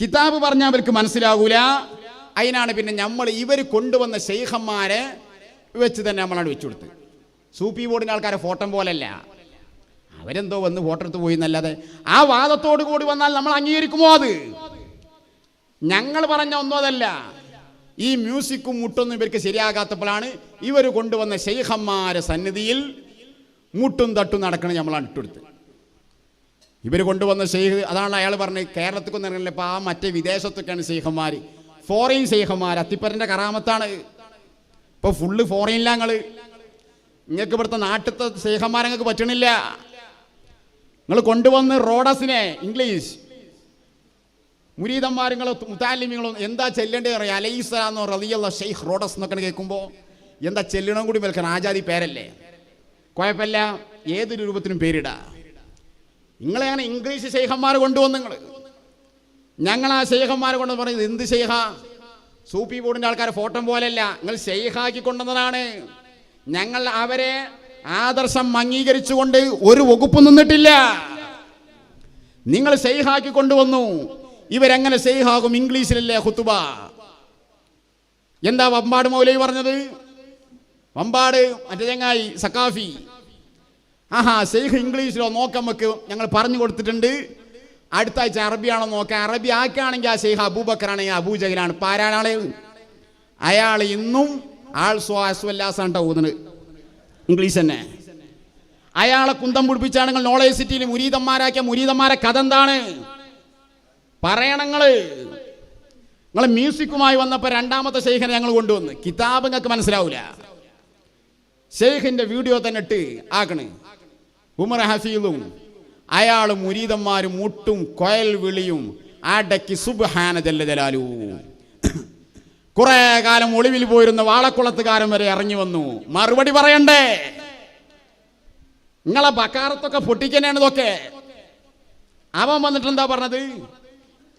കിതാബ് പറഞ്ഞാൽ അവർക്ക് മനസ്സിലാകൂല. അതിനാണ് പിന്നെ നമ്മൾ ഇവർ കൊണ്ടുവന്ന ശൈഖന്മാരെ വെച്ച് തന്നെ നമ്മളാണ് വെച്ചു കൊടുത്ത്. സൂപ്പി ബോർഡിന്റെ ആൾക്കാരെ ഫോട്ടം പോലല്ല. അവരെന്തോ വന്ന് ഫോട്ടോ എടുത്ത് പോയി എന്നല്ലാതെ ആ വാദത്തോട് കൂടി വന്നാൽ നമ്മൾ അംഗീകരിക്കുമോ അത്? ഞങ്ങൾ പറഞ്ഞ ഒന്നും അതല്ല. ഈ മ്യൂസിക്കും മുട്ടൊന്നും ഇവർക്ക് ശരിയാകാത്തപ്പോഴാണ് ഇവർ കൊണ്ടുവന്ന ശൈഖന്മാരെ സന്നിധിയിൽ മുട്ടും തട്ടും നടക്കണ നമ്മളാണ് ഇട്ടെടുത്ത് ഇവർ കൊണ്ടുവന്ന ഷെയ്ഖ് അതാണ് അയാൾ പറഞ്ഞത് കേരളത്തിൽ ഇറങ്ങില്ല? ഇപ്പം ആ മറ്റേ വിദേശത്തൊക്കെയാണ് ഷെയ്ഖന്മാർ ഫോറിൻ ഷെയ്ഖന്മാർ അത്തിപ്പരന്റെ കറാമത്താണ്. ഇപ്പോൾ ഫുള്ള് ഫോറിനില്ല ഞങ്ങൾ നിങ്ങൾക്ക് ഇവിടുത്തെ നാട്ടിലത്തെ ഷെയ്ഖന്മാരെ നിങ്ങൾക്ക് പറ്റണില്ല. നിങ്ങൾ കൊണ്ടുവന്ന് റോഡസിനെ ഇംഗ്ലീഷ്. മുരീതന്മാരുങ്ങളോ മുത്താലിമികളോ എന്താ ചെല്ലേണ്ടത് പറയാം അലൈസലാന്നോ റതിയുള്ള ഷെയ്ഖ് റോഡസ് എന്നൊക്കെ കേൾക്കുമ്പോൾ എന്താ ചെല്ലണം കൂടി വിൽക്കണം ആജാതി പേരല്ലേ? കുഴപ്പമില്ല. ഏതൊരു രൂപത്തിനും പേരിടാ. നിങ്ങളെങ്ങനെ ഇംഗ്ലീഷ് ശൈഖന്മാർ കൊണ്ടുവന്ന് നിങ്ങൾ ഞങ്ങൾ ആ ശേഖന്മാർ കൊണ്ടുവന്ന് പറയുന്നത്. എന്ത് ശൈഖ? സൂപ്പി ബോർഡിന്റെ ആൾക്കാരെ ഫോട്ടോ പോലെയല്ല. നിങ്ങൾ ശൈഖാക്കി കൊണ്ടുവന്നതാണ്. ഞങ്ങൾ അവരെ ആദർശം അംഗീകരിച്ചുകൊണ്ട് ഒരു വകുപ്പ് നിന്നിട്ടില്ല. നിങ്ങൾ ശൈഹാക്കി കൊണ്ടുവന്നു. ഇവരെങ്ങനെ ശൈഹാകും ഇംഗ്ലീഷിലല്ലേ ഹുത്തുബ എന്താ വമ്പാട് മൗലവി പറഞ്ഞത്? വമ്പാട് മറ്റേ ചങ്ങായി സക്കാഫി ആഹാ ഷെയ്ഖ് ഇംഗ്ലീഷിലോ നോക്കാൻ നമുക്ക് ഞങ്ങൾ പറഞ്ഞു കൊടുത്തിട്ടുണ്ട്. അടുത്ത ആഴ്ച അറബിയാണോ നോക്കാം. അറബി ആക്കുകയാണെങ്കിൽ ആ ഷെയ്ഖ് അബൂബക്കറാണെങ്കിൽ അബൂജഹലാണ്. ഇപ്പം ആരാണാളെ അയാൾ ഇന്നും ആൾ സ്വാസ്വല്ലാസാണ് ഊതുന്നത് ഇംഗ്ലീഷ് തന്നെ. അയാളെ കുന്തം പിടിപ്പിച്ചാണെങ്കിൽ നോളേജ് സിറ്റിയിൽ മുരീതന്മാരാക്കിയ മുരീതന്മാരെ കഥ എന്താണ്? പറയണങ്ങൾ നിങ്ങൾ മ്യൂസിക്കുമായി വന്നപ്പോൾ രണ്ടാമത്തെ ഷെയ്ഖിനെ ഞങ്ങൾ കൊണ്ടുവന്ന്. കിതാബ് നിങ്ങൾക്ക് മനസ്സിലാവില്ല ഷെയ്ഖിന്റെ വീഡിയോ തന്നെ ഇട്ട് ആക്കണ്. ഉമർ ഹഫീലും അയാൾ മുരീതന്മാരും മുട്ടും കൊയൽ വിളിയും ആടയ്ക്ക് സുബ്ഹാന ജല്ലജലാലു കുറേ കാലം ഒളിവിൽ പോയിരുന്ന വാളക്കുളത്തുകാരൻ വരെ ഇറങ്ങി വന്നു. മറുപടി പറയണ്ടേ? നിങ്ങളെ ബക്കാറത്തൊക്കെ പൊട്ടിക്കന്നെയാണ് ഇതൊക്കെ. അവൻ വന്നിട്ട് എന്താ പറഞ്ഞത്?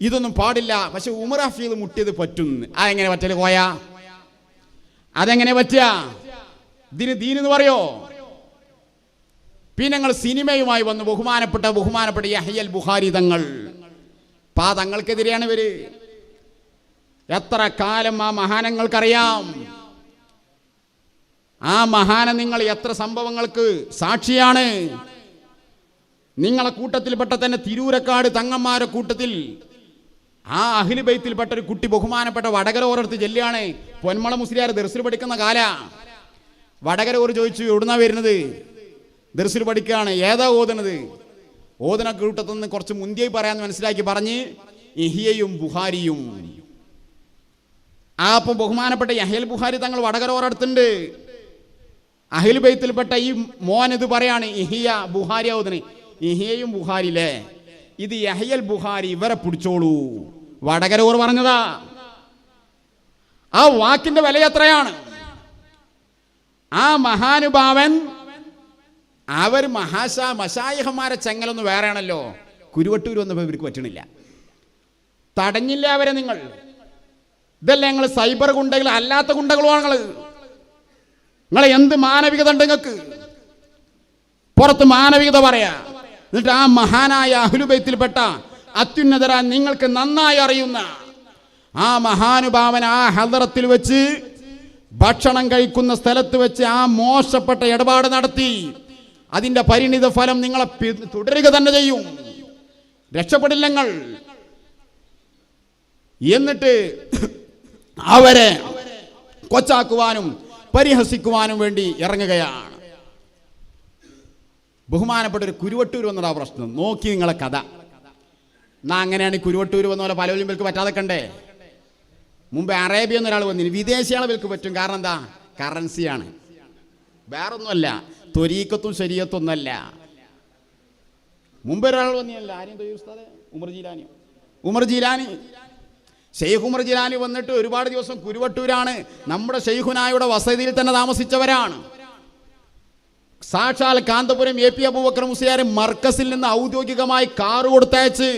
ഇതൊന്നും പാടില്ല. പക്ഷെ ഉമർ ഹഫീദ് മുട്ടിയത് പറ്റുന്നു അതെങ്ങനെ പറ്റൽ കോയ അതെങ്ങനെ പറ്റുക ഇതിന് ദീനെന്ന് പറയോ? പിന്നെ ഞങ്ങൾ സിനിമയുമായി വന്ന്. ബഹുമാനപ്പെട്ട ബഹുമാനപ്പെട്ട യഹയൽ ബുഹാരി തങ്ങൾ. പാ തങ്ങൾക്കെതിരെയാണ് ഇവർ. എത്ര കാലം ആ മഹാനങ്ങൾക്കറിയാം. ആ മഹാന നിങ്ങൾ എത്ര സംഭവങ്ങൾക്ക് സാക്ഷിയാണ്. നിങ്ങളെ കൂട്ടത്തിൽപ്പെട്ട തന്നെ തിരൂരക്കാട് തങ്ങന്മാരെ കൂട്ടത്തിൽ. ആ അഹിലിബൈത്തിൽപ്പെട്ട ഒരു കുട്ടി ബഹുമാനപ്പെട്ട വടകര ഓരോരുത്ത് ചെല്ലുകയാണ്. പൊന്മള മുസ്ലിയാർ ദർസിൽ പഠിക്കുന്ന കാല. വടകര ഓർ ചോദിച്ചു എവിടുന്നാ വരുന്നത്? ദർസിൽ പഠിക്കുകയാണ്. ഏതാ ഓതണത്? ഓതന കൂട്ടത്തു നിന്ന് കുറച്ച് മുന്തിയായി പറയാന്ന് മനസ്സിലാക്കി പറഞ്ഞ് ഇഹിയയും ബുഹാരിയും. ആ അപ്പം ബഹുമാനപ്പെട്ട യഹേൽ ബുഹാരി തങ്ങൾ വടകര ഓരടുത്തുണ്ട് അഹിൽ ബൈത്തിൽപ്പെട്ട ഈ മോൻ ഇത് പറയാണ് ഇഹിയ ബുഹാരി ഓതന് ഇഹിയയും ബുഹാരില്ലേ ഇത് യഹയൽ ബുഹാരി ഇവരെ പിടിച്ചോളൂ. വടകര ഓർ പറഞ്ഞതാ. ആ വാക്കിന്റെ വില എത്രയാണ്? ആ മഹാനുഭാവൻ അവർ മഹാശാ മഷായഹന്മാരെ ചെങ്ങലൊന്നും വേറെയാണല്ലോ. കുരുവട്ടൂർ വന്നപ്പോൾ ഇവർക്ക് പറ്റണില്ല. തടഞ്ഞില്ല അവരെ നിങ്ങൾ. ഇതല്ല ഞങ്ങൾ സൈബർ ഗുണ്ടകൾ അല്ലാത്ത ഗുണ്ടകളുമാണ് നിങ്ങൾ നിങ്ങൾ എന്ത് മാനവികത ഉണ്ട് നിങ്ങൾക്ക്? പുറത്ത് മാനവികത പറയാ. എന്നിട്ട് ആ മഹാനായ അഹുലുബൈത്തിൽപ്പെട്ട അത്യുന്നതര നിങ്ങൾക്ക് നന്നായി അറിയുന്ന ആ മഹാനുഭാവൻ ആ ഹദറത്തിൽ വെച്ച് ഭക്ഷണം കഴിക്കുന്ന സ്ഥലത്ത് വെച്ച് ആ മോശപ്പെട്ട ഇടപാട് നടത്തി. അതിന്റെ പരിണിത ഫലം നിങ്ങളെ തുടരുക തന്നെ ചെയ്യും. രക്ഷപ്പെടില്ലങ്ങൾ. എന്നിട്ട് അവരെ കൊച്ചാക്കുവാനും പരിഹസിക്കുവാനും വേണ്ടി ഇറങ്ങുകയാണ്. ബഹുമാനപ്പെട്ട ഒരു കുരുവട്ടൂർ വന്നതാ പ്രശ്നം. നോക്കി നിങ്ങളെ കഥ. എന്നാ അങ്ങനെയാണ് ഈ കുരുവട്ടൂർ വന്ന പോലെ പലവരും വിൽക്ക് പറ്റാതെ കണ്ടേ മുമ്പ് അറേബ്യ എന്നൊരാൾ വന്നിന്. വിദേശികളെ വിൽക്ക് പറ്റും. കാരണം എന്താ? കറൻസിയാണ്. വേറൊന്നുമല്ല ത്വരീക്കത്തും ശരീരത്തൊന്നല്ല മുമ്പ് ഒരാൾ വന്നില്ല ആരെയും തൊഴിൽ ഉമർ ജീലാനി. ഉമർ ജീലാനി. ഷെയ്ഖ് ഉമർ ജിലാനി വന്നിട്ട് ഒരുപാട് ദിവസം കുരുവട്ടൂരാണ്. നമ്മുടെ ഷെയ്ഖുനായുടെ വസതിയിൽ തന്നെ താമസിച്ചവരാണ്. സാക്ഷാൽ കാന്തപുരം എ പി അബൂബക്കർ മുസ്ലിയാർ മർക്കസിൽ നിന്ന് ഔദ്യോഗികമായി കാറ് കൊടുത്തയച്ച്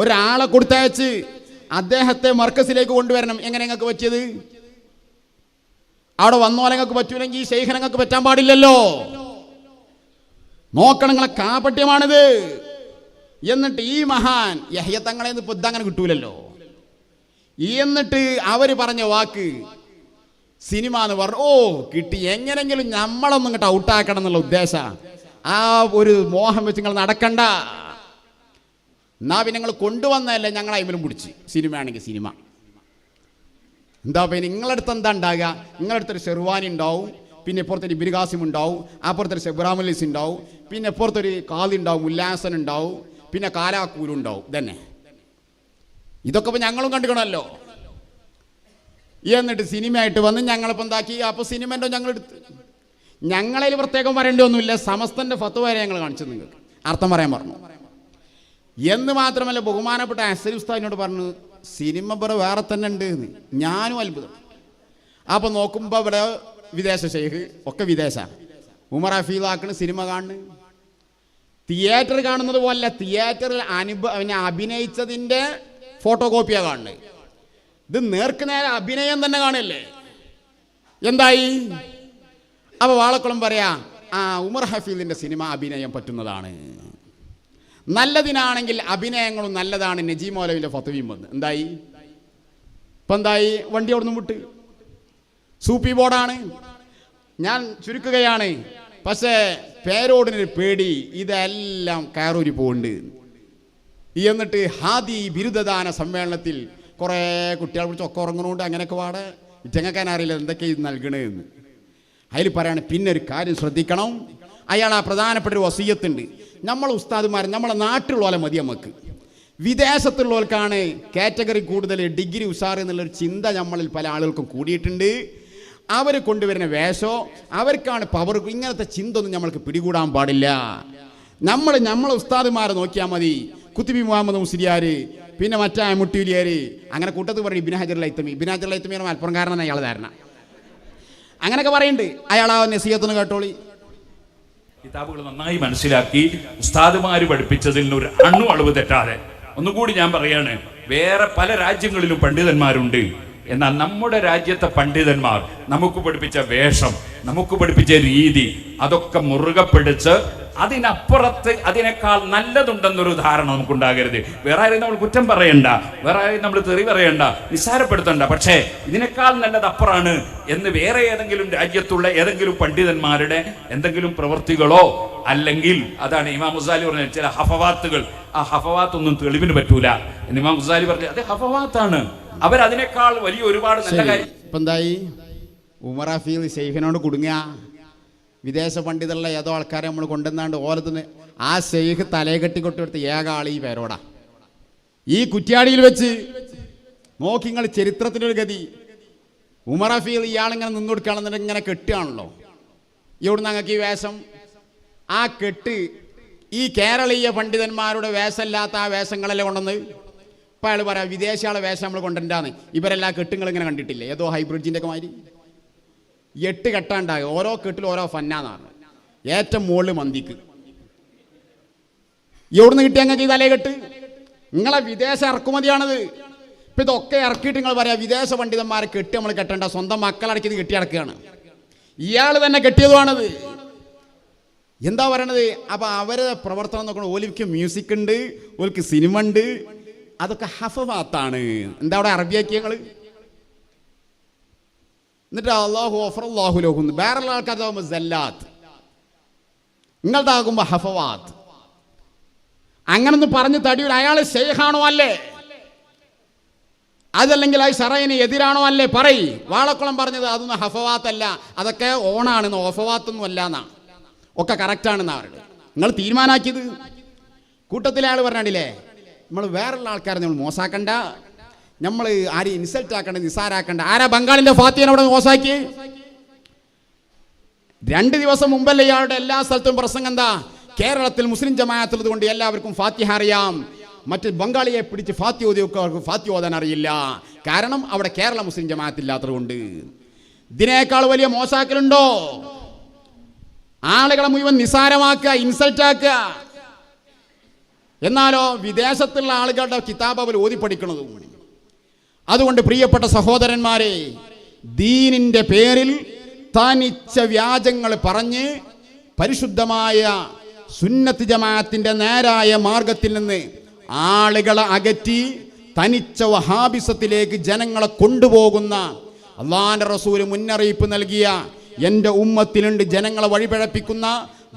ഒരാളെ കൊടുത്തയച്ച് അദ്ദേഹത്തെ മർക്കസിലേക്ക് കൊണ്ടുവരണം. എങ്ങനെ നിങ്ങൾക്ക് പറ്റിയത്? അവിടെ വന്നോലെ നിങ്ങൾക്ക് പറ്റൂലെങ്കിൽ ഈ ശേഖരങ്ങൾക്ക് പറ്റാൻ പാടില്ലല്ലോ. നോക്കണം നിങ്ങളെ കാപട്യമാണിത്. എന്നിട്ട് ഈ മഹാൻ യഹ്യ തങ്ങളെ അങ്ങനെ കിട്ടൂലല്ലോ. എന്നിട്ട് അവർ പറഞ്ഞ വാക്ക് സിനിമ എന്ന് പറഞ്ഞു ഓ കിട്ടി. എങ്ങനെങ്കിലും നമ്മളൊന്നും ഇങ്ങോട്ട് ഔട്ടാക്കണം എന്നുള്ള ഉദ്ദേശ. ആ ഒരു മോഹം വെച്ച് നിങ്ങൾ നടക്കണ്ട. എന്നാ പിന്നെ നിങ്ങൾ കൊണ്ടുവന്നതല്ലേ ഞങ്ങൾ അയിമലും പിടിച്ച്. സിനിമയാണെങ്കിൽ സിനിമ. എന്താ പിന്നെ നിങ്ങളടുത്ത് എന്താ ഉണ്ടാകുക നിങ്ങളടുത്തൊരു ഷെർവാനി ഉണ്ടാവും പിന്നെ ഇപ്പുറത്തൊരു ഇബിരികാസിം ഉണ്ടാവും അപ്പുറത്തൊരു ഷെബ്രാമലീസ് ഉണ്ടാവും പിന്നെ ഇപ്പുറത്തൊരു കാലി ഉണ്ടാവും ഉല്ലാസൻ ഉണ്ടാവും പിന്നെ കാലാക്കൂലും ഉണ്ടാവും. ഇതന്നെ. ഇതൊക്കെ ഇപ്പം ഞങ്ങളും കണ്ടുകണല്ലോ എന്നിട്ട് സിനിമയായിട്ട് വന്ന് ഞങ്ങളിപ്പോൾ എന്താക്കി? അപ്പോൾ സിനിമന്റെ ഞങ്ങൾ എടുത്ത് ഞങ്ങളിൽ പ്രത്യേകം പറയേണ്ടൊന്നുമില്ല സമസ്തന്റെ ഫത്ത് വരെ ഞങ്ങൾ കാണിച്ചു നിങ്ങൾക്ക്. അർത്ഥം പറയാൻ പറഞ്ഞു. എന്ന് മാത്രമല്ല ബഹുമാനപ്പെട്ട അസരി ഉസ്താദിനോട് പറഞ്ഞു സിനിമ ഇവിടെ വേറെ തന്നെ ഉണ്ട് എന്ന്. ഞാനും അത്ഭുതം. അപ്പോൾ നോക്കുമ്പോൾ ഇവിടെ വിദേശ ഷെയ്ഖ് ഒക്കെ വിദേശ ഉമർ ഹഫീലാക്കണ് സിനിമ കാണുന്നു തിയേറ്റർ കാണുന്നത് പോലെ തിയേറ്ററിൽ അനുഭവ പിന്നെ അഭിനയിച്ചതിന്റെ ഫോട്ടോ കോപ്പിയാണ് കാണുന്നത് ഇത് നേർക്ക് നേരെ അഭിനയം തന്നെ കാണില്ലേ? എന്തായി? അപ്പൊ വാളക്കുളം പറയാ ആ ഉമർ ഹഫീലിന്റെ സിനിമ അഭിനയം പറ്റുന്നതാണ്. നല്ലതിനാണെങ്കിൽ അഭിനയങ്ങളും നല്ലതാണ്. നജീം മൗലവിന്റെ ഫത്തവിയും വന്ന്. എന്തായി? ഇപ്പൊ എന്തായി? വണ്ടി അവിടുന്ന് വിട്ട്. സൂപ്പി ബോർഡാണ്. ഞാൻ ചുരുക്കുകയാണ്. പക്ഷേ പേരോടിനൊരു പേടി ഇതെല്ലാം കയറൂരി പോകുന്നുണ്ട് എന്നിട്ട് ഹാദി ബിരുദദാന സമ്മേളനത്തിൽ കുറേ കുട്ടികളെ കുറിച്ച് ഒക്കെ ഉറങ്ങണോണ്ട് അങ്ങനെയൊക്കെ പാടെ ഇറ്റങ്ങക്കാൻ അറിയില്ല എന്തൊക്കെ ഇത് നൽകണേന്ന്. അതിൽ പറയാണ് പിന്നെ ഒരു കാര്യം ശ്രദ്ധിക്കണം. അയാൾ ആ പ്രധാനപ്പെട്ട ഒരു വസീയത്തുണ്ട്. നമ്മൾ ഉസ്താദുമാർ നമ്മളെ നാട്ടിലുള്ള പോലെ മതി നമുക്ക് വിദേശത്തുള്ളവർക്കാണ് കാറ്റഗറി കൂടുതൽ ഡിഗ്രി ഉഷാർ എന്നുള്ളൊരു ചിന്ത നമ്മളിൽ പല ആളുകൾക്കും കൂടിയിട്ടുണ്ട്. അവർ കൊണ്ടുവരുന്ന വേഷോ അവർക്കാണ് പവർ ഇങ്ങനത്തെ ചിന്ത ഒന്നും നമ്മൾക്ക് പിടികൂടാൻ പാടില്ല. നമ്മൾ നമ്മളെ ഉസ്താദുമാരെ നോക്കിയാൽ മതി. കുത്തിബി മുഹമ്മദ് മുസ്ലിയാർ പിന്നെ മറ്റേ മുട്ടിയിലിയാർ അങ്ങനെ കൂട്ടത്ത് പറയും ഇബിൻ ഹജർ ലൈത്തമി. ഇബിൻ ഹജർ ലൈത്തമിയാണ് മലപ്പുറം കാരണം അയാൾ ധാരണ. അങ്ങനെയൊക്കെ പറയുന്നുണ്ട് അയാൾ ആ നസീഹത്തൊന്ന് കേട്ടോളി. കിതാബുകൾ നന്നായി മനസ്സിലാക്കി ഉസ്താദുമാര് പഠിപ്പിച്ചതിൽ ഒരു അണു അളവ് തെറ്റാതെ. ഒന്നുകൂടി ഞാൻ പറയാണ് വേറെ പല രാജ്യങ്ങളിലും പണ്ഡിതന്മാരുണ്ട്. എന്നാൽ നമ്മുടെ രാജ്യത്തെ പണ്ഡിതന്മാർ നമുക്ക് പഠിപ്പിച്ച വേഷം നമുക്ക് പഠിപ്പിച്ച രീതി അതൊക്കെ മുറുകെ പിടിച്ച് അതിനപ്പുറത്ത് അതിനേക്കാൾ നല്ലതുണ്ടെന്നൊരു ധാരണ നമുക്കുണ്ടാകരുത്. വേറെ ആരെയും നമ്മൾ കുറ്റം പറയണ്ട. വേറെ ആരെയും നമ്മൾ തെറി പറയണ്ട. നിസ്സാരപ്പെടുത്തണ്ട. പക്ഷേ ഇതിനേക്കാൾ നല്ലത് അപ്പുറമാണ് എന്ന് വേറെ ഏതെങ്കിലും രാജ്യത്തുള്ള ഏതെങ്കിലും പണ്ഡിതന്മാരുടെ എന്തെങ്കിലും പ്രവൃത്തികളോ അല്ലെങ്കിൽ അതാണ് ഇമാം മുസാലി പറഞ്ഞ ചില ഹഫവാത്തുകൾ. ആ ഹഫവാത്ത് ഒന്നും തെളിവിന് പറ്റൂല എന്ന് ഇമാം മുസാലി പറഞ്ഞു അത് ഹഫവാത്താണ്. അവരതിനേക്കാൾ വലിയ ഒരുപാട് നല്ല കാര്യം ഇപ്പൊ എന്തായി? ഉമർ ഹഫീൽ കുടുങ്ങുക. വിദേശ പണ്ഡിതരുള്ള ഏതോ ആൾക്കാരെ നമ്മൾ കൊണ്ടുവന്നാണ്ട് ഓലത്തിന് ആ ഷെയ്ഖ് തലയെ കെട്ടിക്കൊട്ടെടുത്ത് ഏക ആൾ ഈ പേരോടാ. ഈ കുറ്റ്യാടിയിൽ വെച്ച് നോക്കി നിങ്ങൾ ചരിത്രത്തിന്റെ ഒരു ഗതി. ഉമർ ഹഫീൽ ഇയാളിങ്ങനെ നിന്ന് കൊടുക്കുകയാണെന്നുണ്ടെങ്കിൽ ഇങ്ങനെ കെട്ടുകയാണല്ലോ. ഇവിടുന്ന് ഞങ്ങൾക്ക് ഈ വേഷം? ആ കെട്ട് ഈ കേരളീയ പണ്ഡിതന്മാരുടെ വേഷമില്ലാത്ത ആ വേഷങ്ങളല്ലേ കൊണ്ടുവന്ന്? ഇപ്പം അയാൾ പറയാം വിദേശികളെ വേഷം നമ്മൾ കൊണ്ടുവരാന്ന് ഇവരെല്ലാം കെട്ടുകൾ ഇങ്ങനെ കണ്ടിട്ടില്ലേ? ഏതോ ഹൈബ്രിഡ്ജിന്റെ ഒക്കെ മാതിരി. എട്ട് കെട്ടാണ്ടായി. ഓരോ കെട്ടിൽ ഓരോ ഫന്നാന്നാണ്. ഏറ്റവും മുകളിൽ മന്തിക്ക്. എവിടുന്ന് കിട്ടിയ അങ്ങനെ ചെയ്താലേ തലേ കെട്ട്? നിങ്ങളെ വിദേശ ഇറക്കുമതിയാണത്. ഇപ്പം ഇതൊക്കെ ഇറക്കിയിട്ട് നിങ്ങൾ പറയാം വിദേശ പണ്ഡിതന്മാരെ കെട്ടി നമ്മൾ കെട്ടേണ്ട. സ്വന്തം മക്കളടക്കിയത് കെട്ടി അടക്കുകയാണ് ഇയാൾ തന്നെ കെട്ടിയതുമാണത് എന്താ പറയണത്? അപ്പൊ അവരെ പ്രവർത്തനം നോക്കണം. ഓലിക്ക് മ്യൂസിക് ഉണ്ട് ഓലിക്ക് സിനിമ ഉണ്ട്. അതൊക്കെ ഹഫവാത്താണ്. എന്താ അവിടെ അറബിയാക്കി ഞങ്ങൾ എന്നിട്ട് അള്ളാഹു ഓഫർ അള്ളാഹു ലോഹുന്ന് വേറെ ആൾക്കാരാകുമ്പോൾ ജല്ലാത്ത് നിങ്ങളുടെതാകുമ്പോ ഹഫവാത്ത്. അങ്ങനൊന്ന് പറഞ്ഞ് തടിയൂർ അയാൾ ഷെയ്ഖാണോ അല്ലേ? അതല്ലെങ്കിൽ ആ ഷറയിന് എതിരാണോ അല്ലേ? പറയ്. വാളക്കുളം പറഞ്ഞത് അതൊന്നും ഹഫവാത്തല്ല. അതൊക്കെ ഓണാണെന്ന് ഓഫവാത്തൊന്നും അല്ല എന്നാണ് ഒക്കെ കറക്റ്റാണെന്ന് അവരുടെ നിങ്ങൾ തീരുമാനാക്കിയത്. കൂട്ടത്തിലെ ആൾ പറഞ്ഞില്ലേ നമ്മൾ വേറുള്ള ആൾക്കാരെ നമ്മൾ മോശാക്കണ്ട നമ്മൾ ആരെയും ഇൻസൾട്ട് ആക്കണ്ട നിസാരാക്കണ്ട ആരാ ബംഗാളിന്റെ ഫാത്തിയാണ് അവിടെ മോശാക്കി രണ്ട് ദിവസം മുമ്പല്ലേ ഇയാളുടെ എല്ലാ സ്ഥലത്തും പ്രസംഗം എന്താ? കേരളത്തിൽ മുസ്ലിം ജമാഅത്തുള്ളത് കൊണ്ട് എല്ലാവർക്കും ഫാത്തിഹ അറിയാം. മറ്റ് ബംഗാളിയെ പിടിച്ച് ഫാത്തി ഓതിയവർക്ക് ഫാത്തി ഓതാൻ അറിയില്ല. കാരണം അവിടെ കേരള മുസ്ലിം ജമാഅത്ത് ഇല്ലാത്തത് കൊണ്ട്. ഇതിനേക്കാൾ വലിയ മോശാക്കലുണ്ടോ ആളുകളെ മുഴുവൻ നിസാരമാക്കുക ഇൻസൾട്ട് ആക്കുക. എന്നാലോ വിദേശത്തുള്ള ആളുകളുടെ കിതാബ് അവർ ഓതി പഠിക്കണതും അതുകൊണ്ട് പ്രിയപ്പെട്ട സഹോദരന്മാരെ ദീനിന്റെ പേരിൽ തനിച്ച വ്യാജങ്ങൾ പറഞ്ഞ് പരിശുദ്ധമായ സുന്നത്ത് ജമാഅത്തിന്റെ നേരായ മാർഗത്തിൽ നിന്ന് ആളുകളെ അകറ്റി തനിച്ച വഹാബിസത്തിലേക്ക് ജനങ്ങളെ കൊണ്ടുപോകുന്ന അള്ളാന്റെ റസൂൽ മുന്നറിയിപ്പ് നൽകിയ എന്റെ ഉമ്മത്തിലുണ്ട് ജനങ്ങളെ വഴിപഴപ്പിക്കുന്ന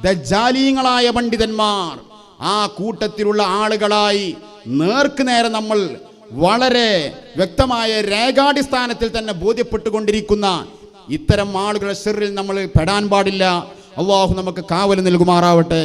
ദജാലീങ്ങളായ പണ്ഡിതന്മാർ. ആ കൂട്ടത്തിലുള്ള ആളുകളായി നേർക്ക് നേരെ നമ്മൾ വളരെ വ്യക്തമായ രേഖാടിസ്ഥാനത്തിൽ തന്നെ ബോധ്യപ്പെട്ടുകൊണ്ടിരിക്കുന്ന ഇത്തരം ആളുകളുടെ സിറിൽ നമ്മൾ പെടാൻ പാടില്ല. അള്ളാഹു നമുക്ക് കാവൽ നൽകുമാറാവട്ടെ.